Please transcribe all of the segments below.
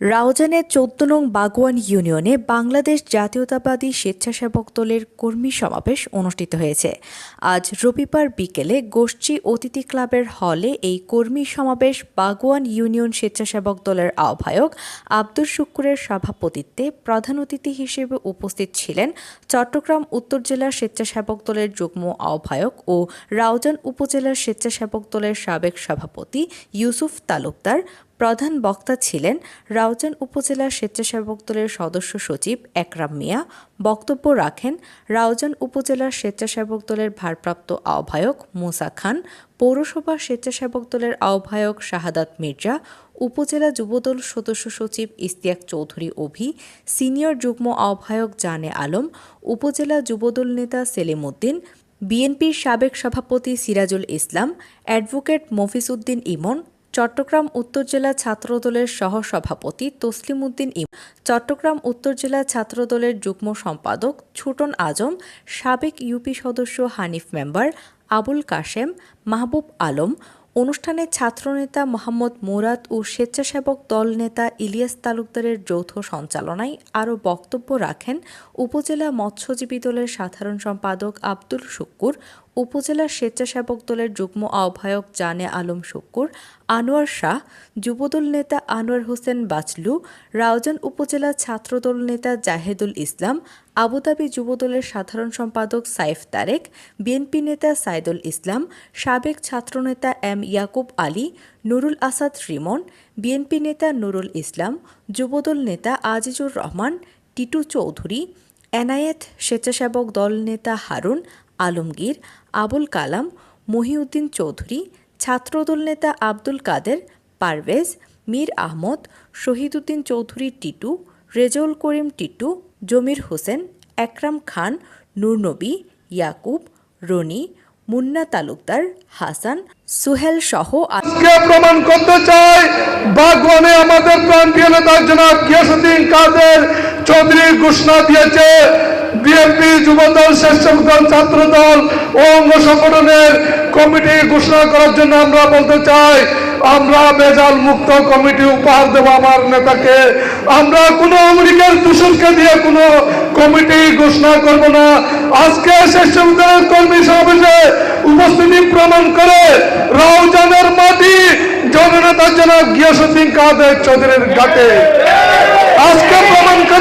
রাউজানের চোদ্দ নং বাগওয়ান ইউনিয়নে বাংলাদেশ জাতীয়তাবাদী স্বেচ্ছাসেবক দলের কর্মী সমাবেশ অনুষ্ঠিত হয়েছে। আজ রবিবার বিকেলে গোষ্ঠী অতিথি ক্লাবের হলে এই কর্মী সমাবেশ বাগওয়ান ইউনিয়ন স্বেচ্ছাসেবক দলের আহ্বায়ক আব্দুল শুক্কুরের সভাপতিত্বে প্রধান অতিথি হিসেবে উপস্থিত ছিলেন চট্টগ্রাম উত্তর জেলা স্বেচ্ছাসেবক দলের যুগ্ম আহ্বায়ক ও রাউজান উপজেলার স্বেচ্ছাসেবক দলের সাবেক সভাপতি ইউসুফ তালুকদার প্রধান বক্তা ছিলেন রাউজান উপজেলা স্বেচ্ছাসেবক দলের সদস্য সচিব একরাম মিয়া। বক্তব্য রাখেন রাউজান উপজেলার স্বেচ্ছাসেবক দলের ভারপ্রাপ্ত আহ্বায়ক মুসা খান, পৌরসভা স্বেচ্ছাসেবক দলের আহ্বায়ক শাহাদাত মির্জা, উপজেলা যুবদল সদস্য সচিব ইস্তিয়াক চৌধুরী অভি, সিনিয়র যুগ্ম আহ্বায়ক জানে আলম, উপজেলা যুবদল নেতা সেলিম উদ্দিন, বিএনপির সাবেক সভাপতি সিরাজুল ইসলাম, অ্যাডভোকেট মফিজ উদ্দিন ইমন চট্টগ্রাম উত্তর জেলা ছাত্রদলের সহসভাপতি তসলিম উদ্দিন ইম চট্টগ্রাম উত্তর জেলা ছাত্রদলের যুগ্ম সম্পাদক ছুটন আজম, সাবেক ইউপি সদস্য হানিফ মেম্বার আবুল কাশেম, মাহবুব আলম, অনুষ্ঠানে ছাত্রনেতা মোহাম্মদ মুরাদ ও স্বেচ্ছাসেবক দল নেতা ইলিয়াস তালুকদারের যৌথ সঞ্চালনায় আরও বক্তব্য রাখেন উপজেলা মৎস্যজীবী দলের সাধারণ সম্পাদক আব্দুল শুক্কুর উপজেলা স্বেচ্ছাসেবক দলের যুগ্ম আহ্বায়ক জানে আলম শুক্কুর, আনোয়ার শাহ, যুবদল নেতা আনোয়ার হোসেন বাচলু রাউজান উপজেলা ছাত্রদল নেতা জাহেদুল ইসলাম, আবুধাবি যুবদলের সাধারণ সম্পাদক সাইফ তারেক, বিএনপি নেতা সাইদুল ইসলাম, সাবেক ছাত্রনেতা এম ইয়াকুব আলী, নুরুল আসাদ রিমন, বিএনপি নেতা নুরুল ইসলাম, যুবদল নেতা আজিজুর রহমান, টিটু চৌধুরী, এনায়েত স্বেচ্ছাসেবক দল নেতা হারুন আলমগীর, আবুল কালাম, মহিউদ্দিন চৌধুরী, ছাত্রদল নেতা আব্দুল কাদের, পারভেজ, মীর আহমদ, শহীদুদ্দিন চৌধুরী টিটু, রেজাউল করিম টিটু, জমির হোসেন, একরাম খান, নূরনবী, ইয়াকুব, রনি, মুন্না তালুকদার, হাসান, সুহেল সহ আজকে প্রমাণ করতে চাই বাগওয়ানে আমাদের প্রান্তীয় নেতা জনাব কাদের চৌধুরী ঘোষণা দিয়েছে। বিএনপি যুবদল, স্বেচ্ছাসেবক ছাত্র দল ও অঙ্গ সংগঠনের কমিটি ঘোষণা করার জন্য আমরা বলতে চাই, আমরা বেজাল মুক্ত কমিটি উপহার দেব আমার নেতাকে। আমরা কোনো আমেরিকার দূষণকে দিয়ে কোনো কমিটি ঘোষণা করব না। আজকে স্বেচ্ছাসেবক কর্মী সমাবেশে উপস্থিতি প্রমাণ করে রাউজানের মাটি জননেতা জনাব গিয়াসুদ্দিন কাদের চৌধুরীর ঘাটে। আজকে প্রমাণ করে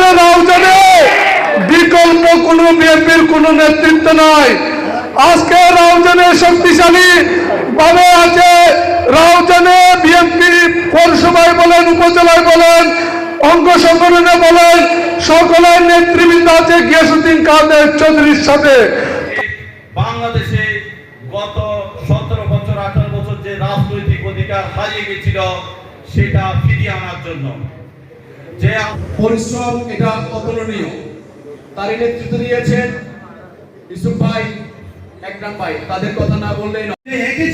বিএনপির কোন নেতৃত্ব নাই। আজকে রাউজানে শক্তিশালী ভাবে আছে। রাউজানে বিএনপি পৌরসভায় বলেন উপজেলায় বলেন অঙ্গ সংগঠনে বলেন সকলের নেতৃবৃন্দ আছে গিয়াসুদ্দিন কাদের চৌধুরীর সাথে। বাংলাদেশে গত সতেরো বছর আঠারো বছর যে রাজনৈতিক অধিকার হারিয়ে গেছিল সেটা ফিরিয়ে আনার জন্য। যে পরিশ্রম এটা অতুলনীয়। তারই নেতৃত্ব দিয়েছেন ইসুফ ভাই একরাম ভাই। তাদের কথা না বললেই নয়। একই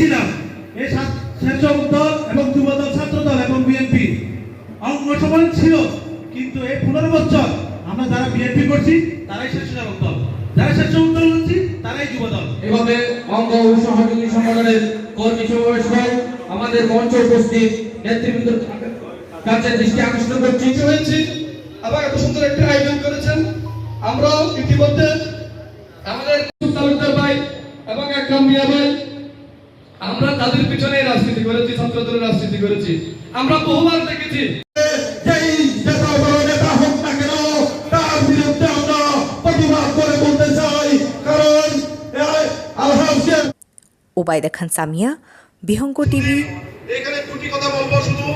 এই দল এবং যুবদল ছাত্র দল এবং বিএনপি। অঙ্গ সমান ছিল কিন্তু এই পনেরো বছর আমরা যারা বিএনপি করছি তারাই স্বেচ্ছাসেবক দল। যারা দল করছি তারাই যুবদল। এভাবে অঙ্গ ও সহযোগী সংগঠনের কর্মী সমাবেশ হয় আমাদের মঞ্চ উপস্থিত নেতৃবৃন্দ কাছে দৃষ্টি আকর্ষণ করছি। হয়েছি আবার এত সুন্দর একটা আয়োজন করেছেন। আমরাও ইতিমধ্যে আমাদের তালুকদার ভাই এবং একরাম মিয়া ভাই আমরা তাদের পিছনে রাজনীতি করেছি ছাত্রদের রাজনীতি করেছি। আমরা বহুবার দেখেছি। যেই নেতা বড় নেতা হোক না কেন তার বিরুদ্ধে আমরা প্রতিবাদ করে বলতে চাই কারণ আলহামদুলিল্লাহ ওবায়দা খান সামিয়া বিহঙ্গ টিভি। এখানে দুটি কথা বলব শুধু।